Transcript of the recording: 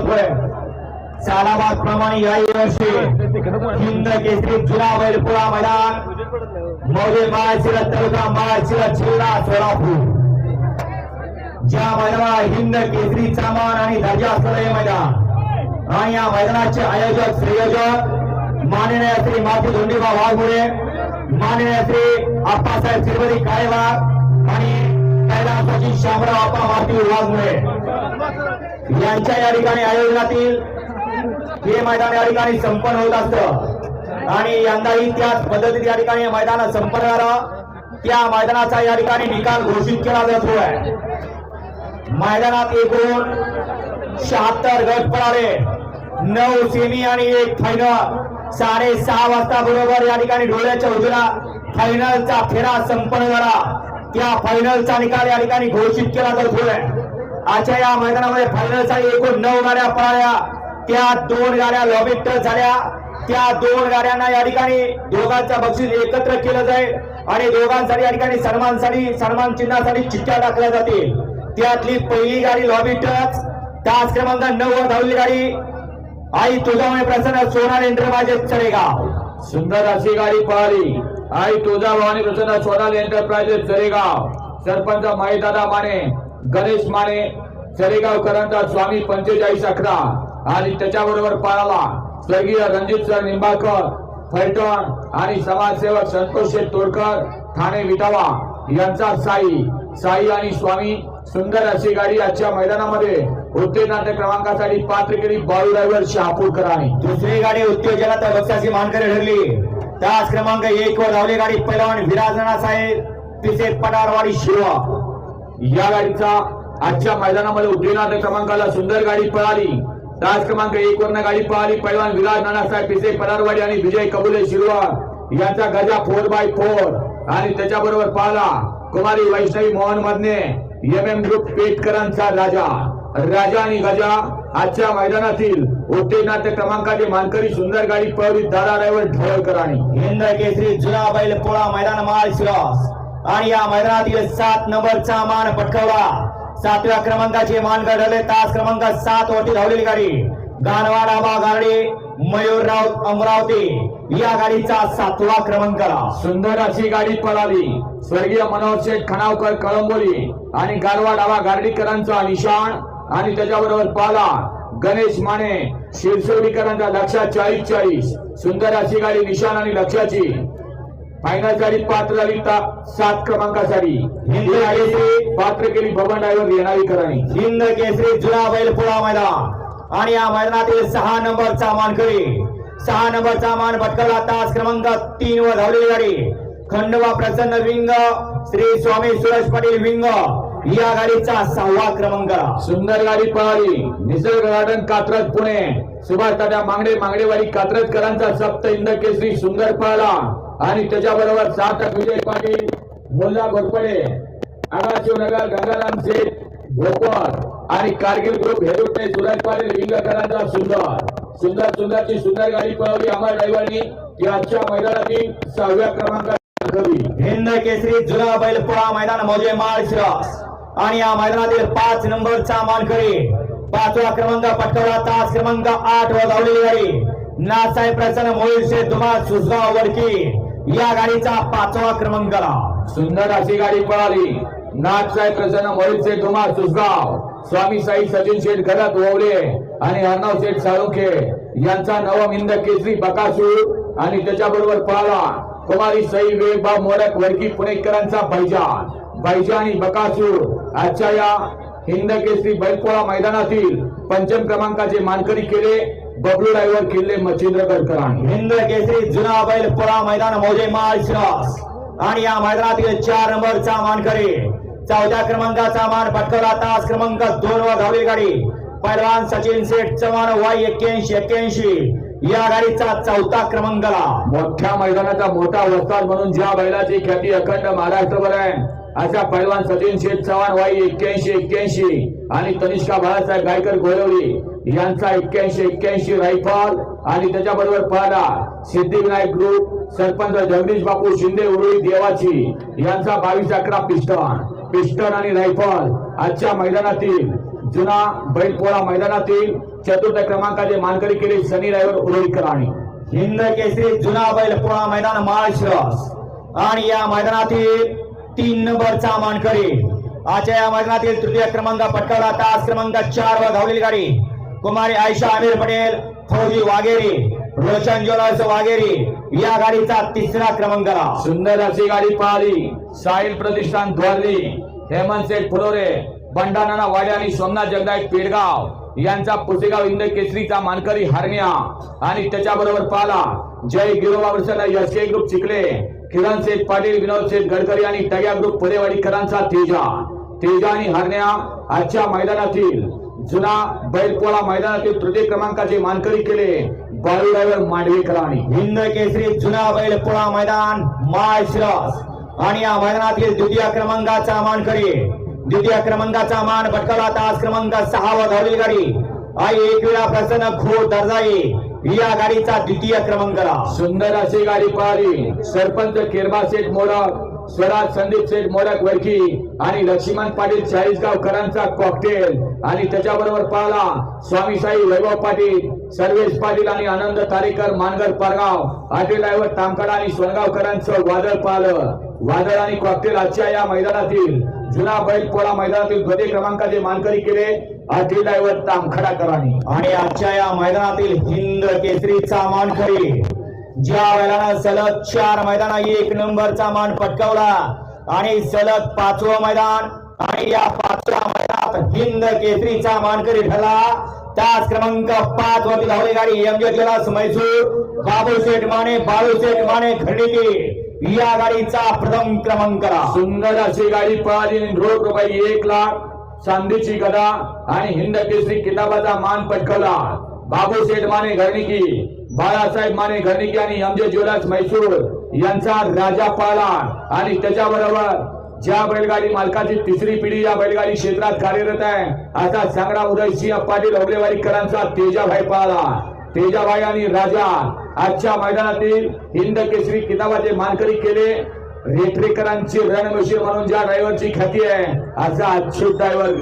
होतोय सालाबाद प्रमाणे याही वर्षी हिंद केसरी जुना बैलपुरा मैदान. मौजे माळशिरा तालुका माळशिरा जिल्हा सोलापूर. ज्या मैदानात हिंद केसरी सामान आणि दर्जा असलेलं हे मैदान. आणि या मैदानाचे आयोजक संयोजक माननीय श्री माती धोंडीबा वाघमुळे माननीय श्री आप्पासाहेब श्रीमती काळेबाग आणि कैलास सचिन शामराव आपा माती वाघमुळे यांच्या या ठिकाणी आयोजनातील हे मैदान या ठिकाणी संपन्न होत असतं. आणि यंदाही त्याच पद्धतीत या ठिकाणी मैदान संपन्न झालं. त्या मैदानाचा या ठिकाणी निकाल घोषित केला जातो आहे. मैदानात एकूण शहात्तर गट पडाले. नऊ सेमी आणि एक फायनल साडे सहा वाजता बरोबर या ठिकाणी डोळ्याच्या उजव्या फायनलचा फेरा संपन्न झाला. त्या फायनलचा निकाल या ठिकाणी घोषित केला जातोय. आजच्या या मैदानामध्ये फायनलचा एकूण नऊ गाड्या पळाल्या. त्या दोन गाड्या लॉबिट झाल्या. त्या दोन गाड्यांना या ठिकाणी दोघांचा बक्षीस एकत्र केलं जाईल. आणि दोघांसाठी या ठिकाणी सन्मानसाठी सन्मान चिन्हासाठी चिठ्ठ्या टाकल्या जातील. त्यातली पहिली गाडी लॉबी टच तास क्रमांक नऊ वर धावली गाडी. आई तुझ्यामुळे प्रसन्न सोनार इंद्रमाजे चरेगाव सुंदर अशी गाडी पळाली. आई तुळजाभवानी प्रसन्न सोनाल एंटरप्राइजेस जरेगाव. सरपंच माईदादा माने गणेश माने चरेगावकरांचा स्वामी पंचेचाळीस अकरा. आणि त्याच्याबरोबर पाळाला स्वर्गीय रणजित सर निंबाळकर फलटण आणि समाजसेवक संतोष शेठ तोडकर ठाणे विटावा यांचा साई. साई आणि स्वामी सुंदर अशी गाडी आजच्या मैदानामध्ये उत्तेजनाच्या क्रमांकासाठी पात्र केली बाळू ड्रायव्हर शहापूरकरांनी. दुसरी गाडी उत्तेजनाचा बक्षाची मानकरी ठरली. तास क्रमांक एक वर धावली गाडी पैलवान विराजना साहेब तिचे पठारवाडी शिवा या गाडीचा आजच्या मैदानामध्ये उद्योनाथ क्रमांकाला सुंदर गाडी पळाली. तास क्रमांक एक वरनं गाडी पळाली पैलवान विराज नानासाहेब पिसे पठारवाडी आणि विजय कबुले शिरवा. यांचा गजा फोर बाय फोर. आणि त्याच्याबरोबर पाहला कुमारी Vaishnavi Mohan Madhane M M group पेटकरांचा राजा. राजा आणि गजा आजच्या मैदानातील उत्तेजनाथ क्रमांकाचे मानकरी सुंदर गाडी पळवली दादा ड्रायव्हर ढवळकरांनी हिंद केसरी जुना बैल पोळा मैदान माळ शिरस. आणि या मैदानातील सात नंबरचा मान पटकावला. सातव्या क्रमांकाचे मान घडवले तास क्रमांक सात वरती धावलेली गाडी. गानवाड आबा गाडी मयूर राऊत अमरावती. या गाडीचा सातवा क्रमांक. सुंदर अशी गाडी पळाली. स्वर्गीय मनोहर शेठ खणावकर कळंबोली आणि गारवा डावा गार्डीकरांचा निशाण. आणि त्याच्याबरोबर पाला गणेश माने शिरसोडीकरांचा लक्षा चाळीस चाळीस. सुंदर अशी गाडी निशाण आणि लक्षाची फायनलसाठी पात्र झाली सात क्रमांकासाठी. हिंदी गाडीची पात्र केली बबन ड्रायव्हर येणारीकरांनी हिंद केसरी जुना बैल पोळा मैदान. आणि या मैदानातील सहा नंबरचा मानकरी. सहा नंबरचा मान पटकावला तास क्रमांक तीन वर धावलेली गाडी. खंडोबा प्रसन्न विंग श्री स्वामी सुरेश पाटील विंग. या गाडीचा सहावा क्रमांक. सुंदर गाडी पळाली निसर्ग गार्डन कात्रज पुणे. सुभाष दादा मांगडे मांगडेवाडी कात्रजकरांचा सप्त इंद केसरी सुंदर पळाला. आणि त्याच्याबरोबर सात विजय पाटील मुल्ला घोरपडे आगाशिवनगर गंगाराम शेठ भोकर आणि कारगिल ग्रुप हेरुटे सुरेश पाटील विंगकरांचा सुंदर. सुंदर सुंदरची सुंदर गाडी पळवली अमर ड्रायव्हरनी. आजच्या मैदानातील सहाव्या दाखवली हिंद केसरी जुना बैल पोळा मैदान मौजे माळ शिरस. आणि या मैदानातील पाच नंबरचा मानकरी पाचवा क्रमांक पटकावला. तास क्रमांक आठ वर धावलेली गाडी. नासाहेब प्रसन्न मोहिल शेठ दुमाळ सुसगाव वडकी. या गाडीचा पाचवा क्रमांक आला. सुंदर अशी गाडी पळाली. नाथसाहेब प्रसन्न मोहितचे धुमा सुसगाव स्वामी साई सचिन शेठ घरात ओवले. आणि अर्णव शेठ साळुंखे यांचा नवम हिंद केसरी बकासूर आणि त्याच्याबरोबर पळाला. कुमारी सई वेबा मोरक वडकी पुणेकरांचा बैजान बैजा आणि बकासूर आजच्या या हिंद केसरी बैलपोळा मैदानातील पंचम क्रमांकाचे मानकरी केले बबलू ड्रायव्हर किल्ले मच्छिंद्र गडकरांनी. हिंद केसरी जुना बैल पोळा मैदान मौजे माळ शिरस आणि या मैदानातील चार नंबरचा मानकरी चौथ्या क्रमांकाचा मान पटकवला तास क्रमांक दोन वर धावली गाडी. पैलवान सचिन शेठ चव्हाण वाय एक्क्याऐंशी एक्क्याऐंशी. या गाडीचा चौथा क्रमांक आला. मोठ्या मैदानाचा मोठा वस्ताद म्हणून ज्या बैलाची ख्याती अखंड महाराष्ट्रभर आहे अशा पैलवान सचिन शेठ चव्हाण वाई एक्क्याऐंशी एक्क्याऐंशी. आणि तनिष्का बाळासाहेब गायकर गोळवली यांचा एक्क्याऐंशी एक्क्याऐंशी रायफल. आणि त्याच्याबरोबर पळाला सिद्धिविनायक ग्रुप सरपंच जगदीश बापू शिंदे उरुळी देवाची. यांचा बावीस अकरा पिस्टन पिस्टन आणि रायफल. आजच्या मैदानातील जुना बैलपोळा मैदानातील चतुर्थ क्रमांकाचे मानकरी केले सनी रायवर उरोळीकर आणि हिंद केसरी जुना बैलपोळा मैदान माळशिरस. आणि या मैदानातील तीन नंबरचा मानकरी आजच्या या मैदानातील तृतीय क्रमांक पटकावला तास क्रमांक चार वर धावलेली गाडी. कुमारी आयशा आमिर पटेल फौजी वाघेरी रोशन ज्वेलर्स वाघेरी. या गाडीचा तिसरा क्रमांकाला. सुंदर अशी गाडी पळाली साहिल प्रतिष्ठान द्वारली हेमंत शेठ फुलोरे बंडाना वाड्यानी आणि सोमनाथ जगदाय पेडगाव. यांचा पुसेगाव इंद केसरीचा मानकरी हरण्या. आणि त्याच्याबरोबर पाला. जय गिरोबा वर्षाला ग्रुप चिखले. किरण शेठ पाटील विनोद शेठ गडकरी आणि टग्या ग्रुप पुरेवाडीकरांचा तेजा. तेजा आणि हरण्या आजच्या मैदानातील जुना बैलपोळा मैदानातील तृतीय क्रमांकाचे मानकरी केले. बाळू ड्रायव्हर मांडवेकरांनी हिंद केसरी जुना बैलपोळा मैदान माळशिरस. आणि या मैदानातील द्वितीय क्रमांकाचा मानकरी द्वितीय क्रमांकाचा मान पटकावला तास क्रमांक सहावा धावलेली गाडी. आई एक वेळा प्रसन्न घोड दर्जाई. या गाडीचा द्वितीय क्रमांकाला. सुंदर अशी गाडी पळाली सरपंच किरबा शेठ मोडक स्वराज संदीप शेठ मोडक वरकी आणि लक्ष्मण पाटील चाळीसगावकरांचा कॉकटेल आणि त्याच्याबरोबर पळाला स्वामी साई वैभव पाटील सर्वेश पाटील आणि आनंद तारेकर मानगर पारगाव. आटे ड्रायव्हर तामकडा आणि सोनगावकरांचं वादळ पाहिलं. वादळ आणि कॉकटेल आजच्या या मैदानातील जुना बैलपोळा मैदानातील द्वितीय क्रमांकाचे मानकरी केले आटे ड्रायव्हर तामखडाकरांनी आणि आजच्या या मैदानातील हिंद केसरीचा मानकरी ज्या वेळानं सलग चार मैदाना एक नंबरचा मान पटकावला. आणि सलग पाचवं मैदान आणि या पाचव्या मैदानात हिंद केसरीचा मानकरी ठरला. त्याच क्रमांक पाच वरती धावली गाडी एम जे जलास म्हैसूर बाबू शेठ माने बाळू शेठ माने खर्डिकी या गाडीचा प्रथम क्रमांकाला सुंदर अशी गाडी पळाली आणि रोख रुपये एक लाख चांदीची गदा आणि हिंद केसरी किताबाचा मान पटकवला. बाबू शेठ माने घरणिकी बाळासाहेब माने घरणिकी आणि एमजे ज्वेलर्स मैसूर यांचा राजा पळाला आणि त्याच्याबरोबर ज्या बैलगाडी मालकाची तिसरी पिढी या बैलगाडी क्षेत्रात कार्यरत आहे असा उदय उदयसिंह पाटील औलेवाडीकरांचा तेजाभाई पळाला तेजाभाई आणि राजा आजच्या मैदानातील हिंद केसरी किताबाचे मानकरी केले. रेटरेकरांची रणमशीर म्हणून ज्या ड्रायव्हरची ख्याती आहे असा अच्युत ड्रायव्हर